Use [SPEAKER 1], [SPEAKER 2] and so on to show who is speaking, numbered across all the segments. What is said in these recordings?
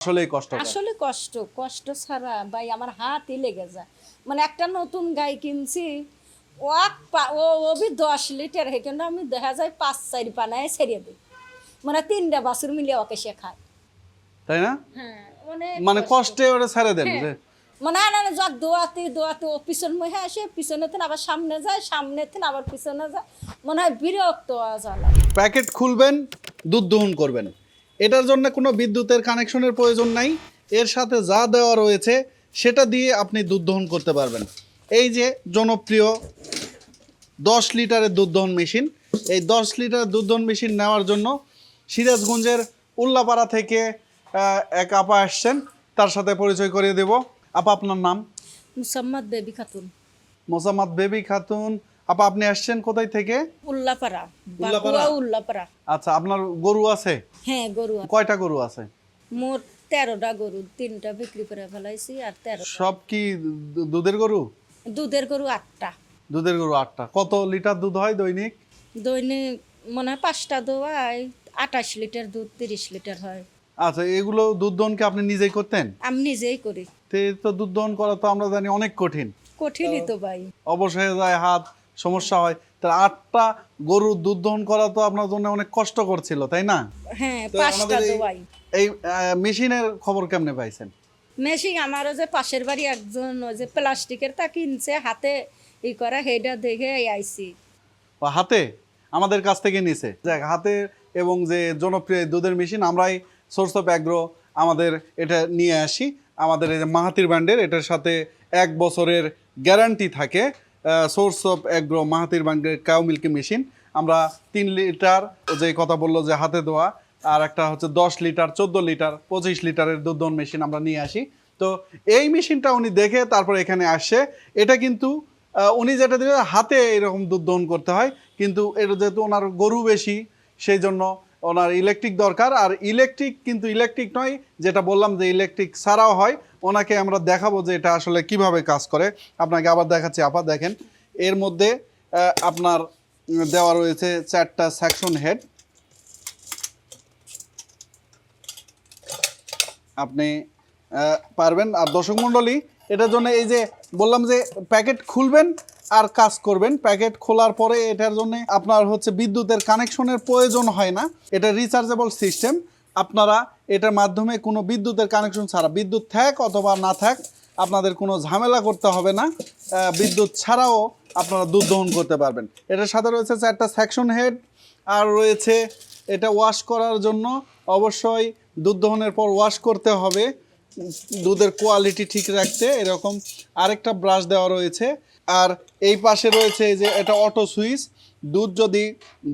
[SPEAKER 1] আসলেই কষ্ট
[SPEAKER 2] আসলে কষ্ট কষ্ট ছাড়া ভাই আমার হাতই লেগে যায়। মানে একটা নতুন গাই কিনছি ও এক পা- ও ও বি দশ লিটার হে কিন্তু আমি দেখা যায় পাঁচ চারি পানায় ছেড়ে দিই। মানে তিনটা বাছুর মিলে ওকে সে খায়।
[SPEAKER 1] তাই না?
[SPEAKER 2] হ্যাঁ মানে
[SPEAKER 1] মানে কষ্টে। ছেড়ে দেন যে।
[SPEAKER 2] মানে না না যা দোয়াতে দোয়াতে ও পিছন মহে আসে পিছনে থেকে আবার সামনে যায় সামনে থেকে আবার পিছনে যায়। মনে হয় বিরক্ত জ্বালা।
[SPEAKER 1] প্যাকেট খুলবেন দুধ দহন করবেন। এটার জন্য কোনো বিদ্যুতের কানেকশনের প্রয়োজন নাই। এর সাথে যা দেওয়া রয়েছে সেটা দিয়ে আপনি দুধ দহন করতে পারবেন। এই যে জনপ্রিয় দশ লিটারের দুধ দহন মেশিন এই দশ লিটার দুধ দহন মেশিন নেওয়ার জন্য সিরাজগঞ্জের উল্লাপাড়া থেকে এক আপা আসছেন। তার সাথে পরিচয় করিয়ে দেব। আপা আপনার নাম?
[SPEAKER 2] মুসাম্মদ বেবি খাতুন।
[SPEAKER 1] মোসাম্মদ বেবি খাতুন। আপা আপনি আসছেন কোথায় থেকে?
[SPEAKER 2] উল্লাপাড়া
[SPEAKER 1] উল্লাপাড়া?
[SPEAKER 2] উল্লাপাড়া।
[SPEAKER 1] আচ্ছা আপনার গরু আছে?
[SPEAKER 2] হ্যাঁ গরু আছে।
[SPEAKER 1] কয়টা গরু আছে?
[SPEAKER 2] মোট তেরোটা গরু তিনটা বিক্রি করে ফেলাইছি আর তেরো
[SPEAKER 1] সব কি দুধের গরু?
[SPEAKER 2] দুধের গরু আটটা।
[SPEAKER 1] দুধের গরু আটটা। কত লিটার দুধ হয় দৈনিক?
[SPEAKER 2] দৈনিক মনে হয় পাঁচটা দোয়ায় আঠাশ লিটার দুধ তিরিশ লিটার হয়।
[SPEAKER 1] আচ্ছা এগুলো দুধ দহন কি আপনি নিজেই করতেন?
[SPEAKER 2] আমি নিজেই করি।
[SPEAKER 1] তো তো দুধ দহন করা তো আমরা জানি অনেক কঠিন।
[SPEAKER 2] কঠিনই তো ভাই।
[SPEAKER 1] অবশ্যই হয়ে যায় হাত সমস্যা হয় তা আটটা গরুর দুধ দহন করা তো আপনার জন্য অনেক কষ্ট করছিল তাই না?
[SPEAKER 2] হ্যাঁ পাঁচটা
[SPEAKER 1] এই-
[SPEAKER 2] দোয়াই।
[SPEAKER 1] এই মেশিনের খবর কেমনে পাইছেন?
[SPEAKER 2] মেশিন আমারও যে পাশের বাড়ি একজন যে প্লাস্টিকের তা কিনছে হাতে ই করা হেডা দেখে আইছি।
[SPEAKER 1] হাতে? আমাদের কাছ থেকে নিছে। দেখ হাতে এবং যে জনপ্রিয় দুধের মেশিন আমরাই সোর্স অফ অ্যাগ্রো আমাদের এটা নিয়ে আসি। আমাদের এই যে মাহাতির ব্র্যান্ডের এটার সাথে এক বছরের গ্যারান্টি থাকে। সোর্স অফ অ্যাগ্রো মাহাতির ব্র্যান্ডের কাউ মিল্কি মেশিন আমরা তিন লিটার যে কথা বলল যে হাতে দেওয়া আর একটা হচ্ছে দশ লিটার, চোদ্দ লিটার, পঁচিশ লিটারের দুধ মেশিন আমরা নিয়ে আসি। তো এই মেশিনটা উনি দেখে তারপর এখানে আসছে। এটা কিন্তু উনি যেটা দিলে হাতে এরকম দুধ দহন করতে হয়। কিন্তু এটা যেহেতু ওনার গরু বেশি, সেই জন্য ওনার ইলেকট্রিক দরকার। আর ইলেকট্রিক কিন্তু ইলেকট্রিক নয়, যেটা বললাম যে ইলেকট্রিক ছাড়াও হয়। ওনাকে আমরা দেখাবো যে এটা আসলে কীভাবে কাজ করে। আপনাকে আবার দেখাচ্ছি, আপা দেখেন। এর মধ্যে আপনার দেওয়া রয়েছে চারটা সেকশন হেড আপনি পারবেন। আর দর্শক মণ্ডলী, এটার জন্য এই যে বললাম যে প্যাকেট খুলবেন আর কাজ করবেন। প্যাকেট খোলার পরে এটার জন্য আপনার হচ্ছে বিদ্যুতের কানেকশনের প্রয়োজন হয় না। এটা রিচার্জেবল সিস্টেম আপনারা এটার মাধ্যমে কোনো বিদ্যুতের কানেকশন ছাড়া, বিদ্যুৎ থাক অথবা না থাক, আপনাদের কোনো ঝামেলা করতে হবে না। বিদ্যুৎ ছাড়াও আপনারা দুধ দহন করতে পারবেন। এটার সাথে রয়েছে চারটা সেকশন হেড আর রয়েছে এটা ওয়াশ করার জন্য অবশ্যই দুধ দহনের পর ওয়াশ করতে হবে। দুধের কোয়ালিটি ঠিক রাখতে এরকম আরেকটা ব্রাশ দেওয়া রয়েছে। আর এই পাশে রয়েছে যে এটা অটো সুইচ দুধ যদি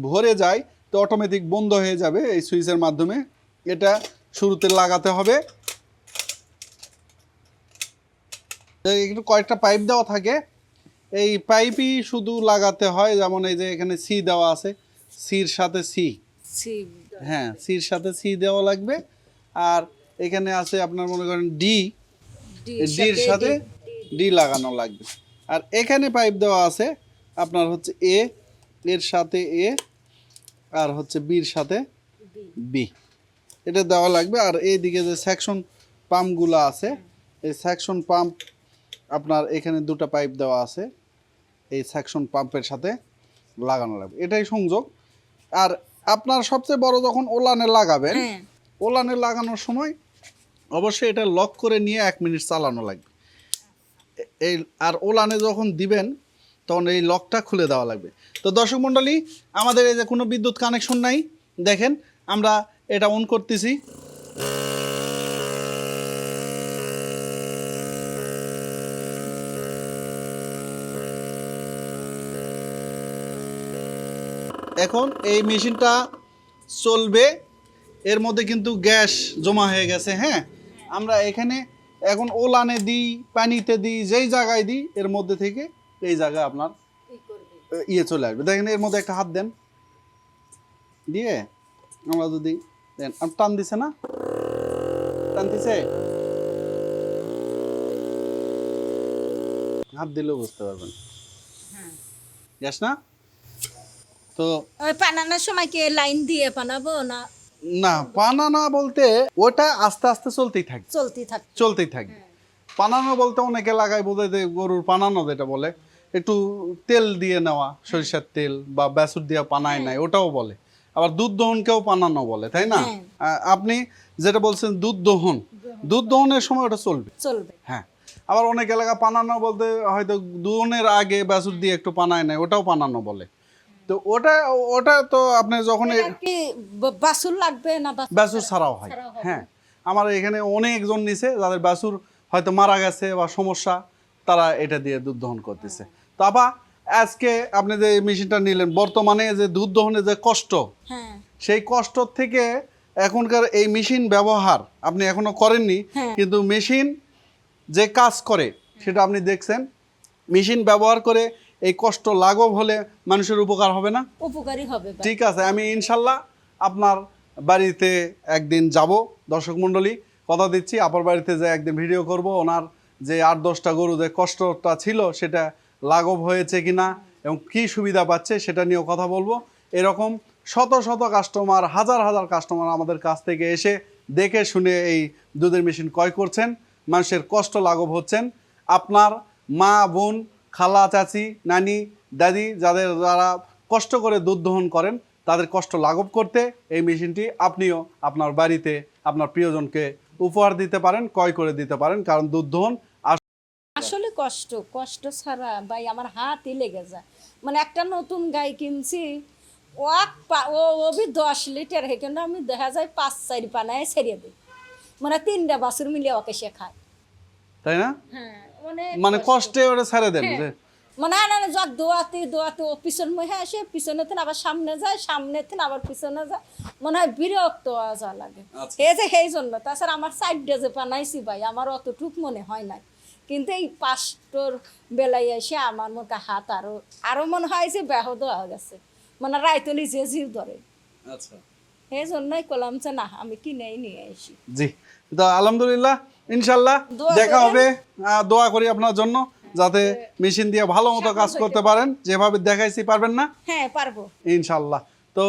[SPEAKER 1] ভরে যায়, তো অটোমেটিক বন্ধ হয়ে যাবে এই সুইচের মাধ্যমে। এটা শুরুতে লাগাতে হবে। একটু কয়েকটা পাইপ দেওয়া থাকে। এই পাইপই শুধু লাগাতে হয় যেমন এই যে এখানে সি দেওয়া আছে সির সাথে সি হ্যাঁ সির সাথে সি দেওয়া লাগবে। আর এখানে আছে আপনার মনে করেন ডি ডির সাথে ডি লাগানো লাগবে। আর এখানে পাইপ দেওয়া আছে আপনার হচ্ছে এ এর সাথে এ আর হচ্ছে বির সাথে বি এটা দেওয়া লাগবে। আর এইদিকে যে সেকশন পাম্পগুলো আছে এই সেকশন পাম্প আপনার এখানে দুটো পাইপ দেওয়া আছে এই সেকশন পাম্পের সাথে লাগানো লাগবে। এটাই সংযোগ। আর আপনার সবচেয়ে বড় যখন ওলানে লাগাবেন
[SPEAKER 2] হ্যাঁ।
[SPEAKER 1] ওলানে লাগানোর সময় অবশ্যই এটা লক করে নিয়ে এক মিনিট চালানো লাগবে। এই আর ওলানে যখন দিবেন তখন এই লকটা খুলে দেওয়া লাগবে। তো দর্শক মণ্ডলী আমাদের এই যে কোনো বিদ্যুৎ কানেকশন নাই দেখেন আমরা এটা অন করতেছি। এখন এই মেশিনটা চলবে। এর মধ্যে কিন্তু গ্যাস জমা হয়ে গেছে হ্যাঁ? আমরা এখানে এখন ওলানে দিই পানিতে দিই যেই জায়গায় দিই এর মধ্যে থেকে এই জায়গায় আপনার ইয়ে চলে আসবে। দেখেন এর মধ্যে একটা হাত দেন। দিয়ে আমরা যদি দেন আর টান দিছে না? টান দিছে? হাত দিলেও বুঝতে পারবেন। গ্যাস না? তো
[SPEAKER 2] ওই পানানোর সময় কি লাইন দিয়ে পানাবো না?
[SPEAKER 1] না বানানা বলতে ওটা আস্তে আস্তে চলতেই থাকে
[SPEAKER 2] চলতে থাকে
[SPEAKER 1] চলতেই থাকবে। পানানো বলতে অনেকে লাগায় যে গরুর পানানো যেটা বলে একটু তেল দিয়ে নেওয়া সরিষার তেল বা বেসুর দিয়ে পানায় নেয় ওটাও বলে। আবার দুধ দহনকেও পানানো বলে তাই না?
[SPEAKER 2] হ্যাঁ।
[SPEAKER 1] আপনি যেটা বলছেন দুধ দহন দুধ দহনের সময় ওটা চলবে?
[SPEAKER 2] চলবে।
[SPEAKER 1] হ্যাঁ। আবার অনেক এলাকা পানানো বলতে হয়তো দুহনের আগে বেসুর দিয়ে একটু পানায় নেয় ওটাও পানানো বলে। তো ওটা ওটা তো আপনি যখন এ-
[SPEAKER 2] আর কি ব- বাছুর লাগবে না বাছুর?
[SPEAKER 1] ব্যাসুর ছাড়াও হয়। হ্যাঁ। আমার এখানে অনেকজন নিছে যাদের ব্যাসুর হয়তো মারা গেছে বা সমস্যা তারা এটা দিয়ে দুধ দহন করতেছে। তো আপা আজকে আপনি যে মেশিনটা নিলেন বর্তমানে যে দুধ দহনের যে কষ্ট
[SPEAKER 2] হ্যাঁ।
[SPEAKER 1] সেই কষ্ট থেকে এখনকার এই মেশিন ব্যবহার আপনি এখনও করেননি
[SPEAKER 2] হ্যাঁ।
[SPEAKER 1] কিন্তু মেশিন যে কাজ করে সেটা আপনি দেখছেন। মেশিন ব্যবহার করে এই কষ্ট লাঘব হলে মানুষের উপকার হবে না?
[SPEAKER 2] উপকারী হবে
[SPEAKER 1] ঠিক আছে আমি ইনশাল্লাহ আপনার বাড়িতে একদিন যাব। দর্শক মণ্ডলী কথা দিচ্ছি আপনার বাড়িতে যে একদিন ভিডিও করব ওনার যে আট দশটা গরু যে কষ্টটা ছিল সেটা লাঘব হয়েছে কিনা এবং কি সুবিধা পাচ্ছে সেটা নিয়েও কথা বলব। এরকম শত শত কাস্টমার হাজার হাজার কাস্টমার আমাদের কাছ থেকে এসে দেখে শুনে এই দুধের মেশিন ক্রয় করছেন। মানুষের কষ্ট লাঘব হচ্ছেন। আপনার মা, বোন, খালা, চাচি, নানি, দাদি যাদের যারা কষ্ট করে দুধ দহন করেন, তাদের কষ্ট লাঘব করতে এই মেশিনটি আপনিও আপনার বাড়িতে আপনার প্রিয়জনকে উপহার দিতে পারেন, ক্রয় করে দিতে পারেন। কারণ দুধ দহন
[SPEAKER 2] কষ্ট কষ্ট ছাড়া ভাই আমার হাতই লেগে যায়। মানে একটা নতুন গাই কিনছি ও এক পা- ও ওবি দশ লিটার হেকেন আমি দেখা যায় পাঁচ চারি পানায় ছেড়ে দিই। মানে তিনটা বাছুর মিলে ওকে সে খায়।
[SPEAKER 1] তাই না?
[SPEAKER 2] হ্যাঁ মানে
[SPEAKER 1] মানে কষ্টে। ওটা ছেড়ে দেন যে?
[SPEAKER 2] মানে না না যাক দোয়াতে দোয়াতে ও পিছন মহে আসে পিছনে থেকে আবার সামনে যায় সামনে থেকে আবার পিছনে যায়। মনে হয় বিরক্ত হওয়া যা লাগে।
[SPEAKER 1] আচ্ছা।
[SPEAKER 2] এই যে সেই জন্য। তাছাড়া আমার সাইডে যে বানাইছি ভাই আমার অতটুক মনে হয় নাই। কিন্তু এই পাঁচটোর বেলায় এসে আমার মতো হাত আরও আরও মনে হয় যে ব্যাহত হয়ে গেছে। মানে রায়তলি যে জির ধরে
[SPEAKER 1] আচ্ছা।
[SPEAKER 2] এই জন্যই করলাম যে না আমি কিনেই নিয়ে আসি
[SPEAKER 1] জি। তো আলহামদুলিল্লাহ ইনশাল্লাহ দেখা হবে। দোয়া করি আপনার জন্য যাতে মেশিন দিয়ে ভালো মতো কাজ করতে পারেন। যেভাবে দেখাইছি পারবেন না।
[SPEAKER 2] হ্যাঁ পারব।
[SPEAKER 1] ইনশাল্লাহ। তো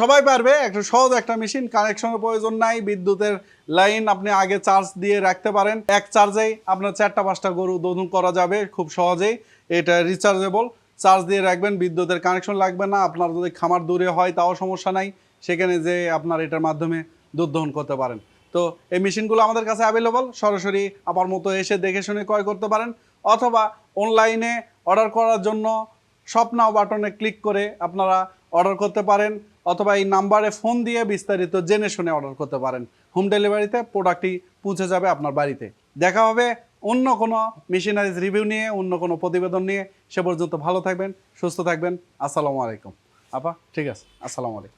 [SPEAKER 1] সবাই পারবে, একটা সহজ একটা মেশিন কানেকশনের প্রয়োজন নাই, বিদ্যুতের লাইন আপনি আগে চার্জ দিয়ে রাখতে পারেন। এক চার্জেই আপনার চারটা পাঁচটা গরু দোধন করা যাবে খুব সহজেই, এটা রিচার্জেবল চার্জ দিয়ে রাখবেন, বিদ্যুতের কানেকশন লাগবে না, আপনার যদি খামার দূরে হয় তাও সমস্যা নাই, সেখানে যে আপনার এটার মাধ্যমে দুধ দহন করতে পারেন। তো এই মেশিনগুলো আমাদের কাছে অ্যাভেলেবল সরাসরি আমার মতো এসে দেখে শুনে ক্রয় করতে পারেন, অথবা অনলাইনে অর্ডার করার জন্য শপ নাও বাটনে ক্লিক করে আপনারা অর্ডার করতে পারেন। অথবা এই নাম্বারে ফোন দিয়ে বিস্তারিত জেনে শুনে অর্ডার করতে পারেন। হোম ডেলিভারিতে প্রোডাক্টটি পৌঁছে যাবে আপনার বাড়িতে। দেখা হবে অন্য কোনো মেশিনারিজ রিভিউ নিয়ে, অন্য কোনো প্রতিবেদন নিয়ে। সে পর্যন্ত ভালো থাকবেন, সুস্থ থাকবেন। আসসালামু আলাইকুম। আপা, ঠিক আছে। আসসালামু আলাইকুম।